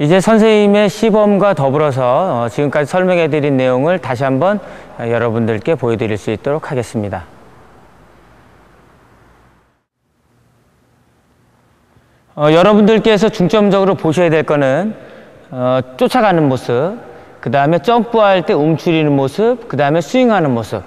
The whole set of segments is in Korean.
이제 선생님의 시범과 더불어서 어, 지금까지 설명해 드린 내용을 다시 한번 어, 여러분들께 보여드릴 수 있도록 하겠습니다. 어, 여러분들께서 중점적으로 보셔야 될 거는 어, 쫓아가는 모습, 그 다음에 점프할 때 움츠리는 모습, 그 다음에 스윙하는 모습,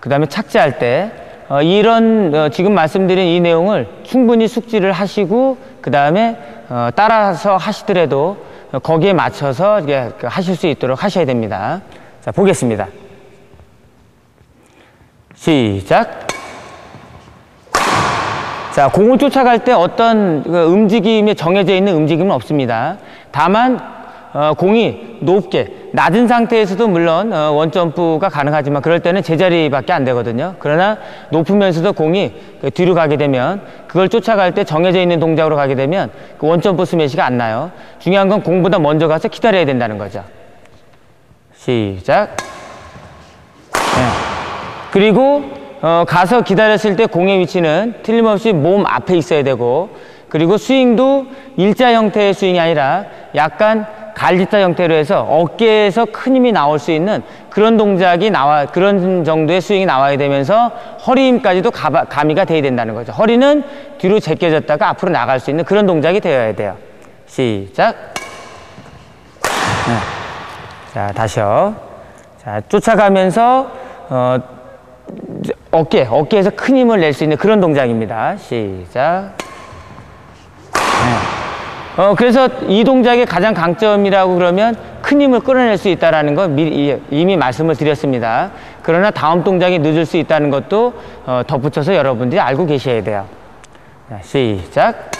그 다음에 착지할 때 어, 이런 어, 지금 말씀드린 이 내용을 충분히 숙지를 하시고 그 다음에 어, 따라서 하시더라도 거기에 맞춰서 이게 그 하실 수 있도록 하셔야 됩니다. 자 보겠습니다. 시작. 자, 공을 쫓아갈 때 어떤 그 움직임이 정해져 있는 움직임은 없습니다. 다만 어, 공이 높게 낮은 상태에서도 물론 어, 원점프가 가능하지만 그럴 때는 제자리밖에 안 되거든요. 그러나 높으면서도 공이 그 뒤로 가게 되면 그걸 쫓아갈 때 정해져 있는 동작으로 가게 되면 그 원점프 스매시가 안 나요. 중요한 건 공보다 먼저 가서 기다려야 된다는 거죠. 시작. 네. 그리고 어, 가서 기다렸을 때 공의 위치는 틀림없이 몸 앞에 있어야 되고 그리고 스윙도 일자 형태의 스윙이 아니라 약간 갈짓자 형태로 해서 어깨에서 큰 힘이 나올 수 있는 그런 동작이 나와 그런 정도의 스윙이 나와야 되면서 허리 힘까지도 가바, 가미가 돼야 된다는 거죠. 허리는 뒤로 제껴졌다가 앞으로 나갈 수 있는 그런 동작이 되어야 돼요. 시작. 네. 자 다시요. 자 쫓아가면서 어, 어깨 어깨에서 큰 힘을 낼 수 있는 그런 동작입니다. 시작. 네. 어, 그래서 이 동작의 가장 강점이라고 그러면 큰 힘을 끌어낼 수 있다는 거 미리, 이미 말씀을 드렸습니다. 그러나 다음 동작이 늦을 수 있다는 것도 어, 덧붙여서 여러분들이 알고 계셔야 돼요. 자, 시작.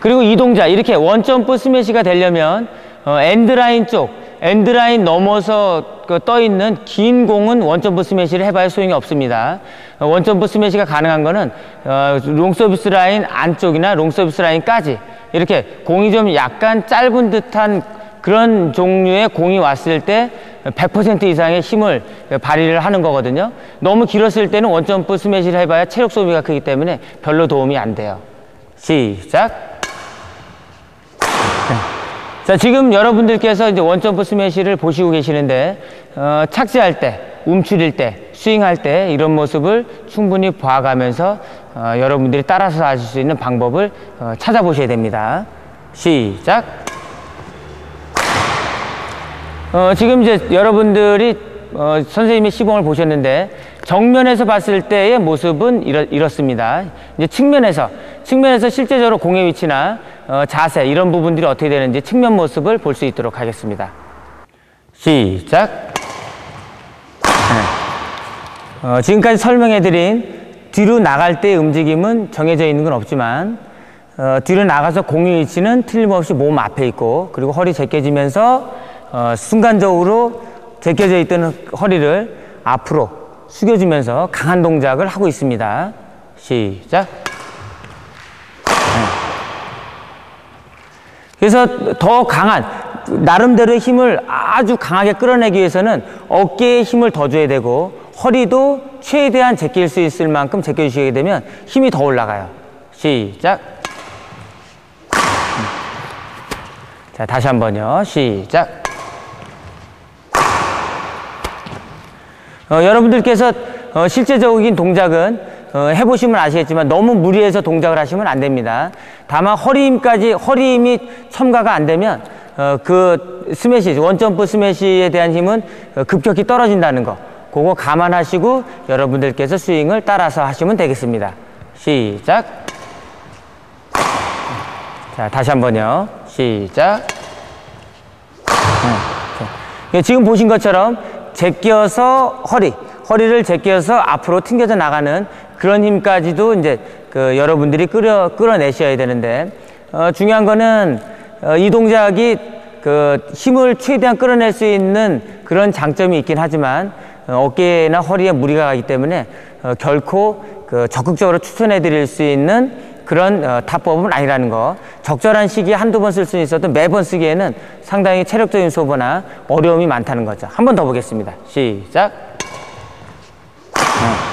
그리고 이 동작 이렇게 원점프 스매시가 되려면 어, 엔드라인 쪽 엔드라인 넘어서 그 떠 있는 긴 공은 원점프 스매시를 해봐야 소용이 없습니다. 어, 원점프 스매시가 가능한 거는 어, 롱서비스 라인 안쪽이나 롱서비스 라인까지 이렇게 공이 좀 약간 짧은 듯한 그런 종류의 공이 왔을 때 100% 이상의 힘을 발휘를 하는 거거든요. 너무 길었을 때는 원점프 스매시를 해봐야 체력 소비가 크기 때문에 별로 도움이 안 돼요. 시작. 자, 지금 여러분들께서 이제 원점프 스매시를 보시고 계시는데, 어, 착지할 때, 움츠릴 때, 스윙할 때 이런 모습을 충분히 봐가면서 어, 여러분들이 따라서 하실 수 있는 방법을 어, 찾아보셔야 됩니다. 시작. 어, 지금 이제 여러분들이 어, 선생님의 시범을 보셨는데 정면에서 봤을 때의 모습은 이렇, 이렇습니다. 이제 측면에서 측면에서 실제적으로 공의 위치나 어, 자세 이런 부분들이 어떻게 되는지 측면 모습을 볼 수 있도록 하겠습니다. 시작. 네. 어, 지금까지 설명해드린 뒤로 나갈 때의 움직임은 정해져 있는 건 없지만 어, 뒤로 나가서 공의 위치는 틀림없이 몸 앞에 있고 그리고 허리 제껴지면서 어, 순간적으로 제껴져 있던 허리를 앞으로 숙여주면서 강한 동작을 하고 있습니다. 시작. 그래서 더 강한 나름대로의 힘을 아주 강하게 끌어내기 위해서는 어깨에 힘을 더 줘야 되고 허리도 최대한 제낄 수 있을 만큼 제껴주시게 되면 힘이 더 올라가요. 시작. 자, 다시 한 번요. 시작. 어, 여러분들께서 어, 실제적인 동작은 어, 해보시면 아시겠지만 너무 무리해서 동작을 하시면 안 됩니다. 다만 허리 힘까지 허리 힘이 첨가가 안 되면 어, 그 스매시 원점프 스매시에 대한 힘은 어, 급격히 떨어진다는 거 그거 감안하시고 여러분들께서 스윙을 따라서 하시면 되겠습니다. 시작. 자 다시 한번요. 시작. 네. 지금 보신 것처럼 제껴서 허리 허리를 제껴서 앞으로 튕겨져 나가는 그런 힘까지도 이제 그 여러분들이 끌어, 끌어내셔야 되는데, 어, 중요한 거는 어, 이 동작이 그 힘을 최대한 끌어낼 수 있는 그런 장점이 있긴 하지만 어, 어깨나 허리에 무리가 가기 때문에 어, 결코 그 적극적으로 추천해 드릴 수 있는 그런 어, 타법은 아니라는 거 적절한 시기에 한두 번 쓸 수 있어도 매번 쓰기에는 상당히 체력적인 소보나 어려움이 많다는 거죠 한 번 더 보겠습니다 시작 어.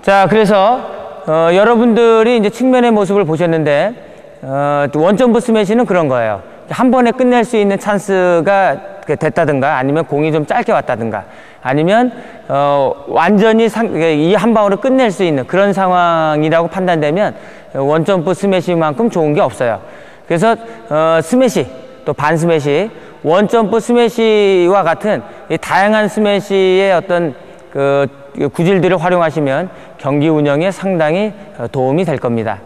자, 그래서 어, 여러분들이 이제 측면의 모습을 보셨는데 어, 원점프 스매시는 그런 거예요. 한 번에 끝낼 수 있는 찬스가 그 됐다든가 아니면 공이 좀 짧게 왔다든가 아니면 어, 완전히 이 한 방으로 끝낼 수 있는 그런 상황이라고 판단되면 원점프 스매시만큼 좋은 게 없어요. 그래서 어, 스매시 또 반 스매시 원점프 스매시와 같은 이 다양한 스매시의 어떤 그 구질들을 활용하시면 경기 운영에 상당히 도움이 될 겁니다.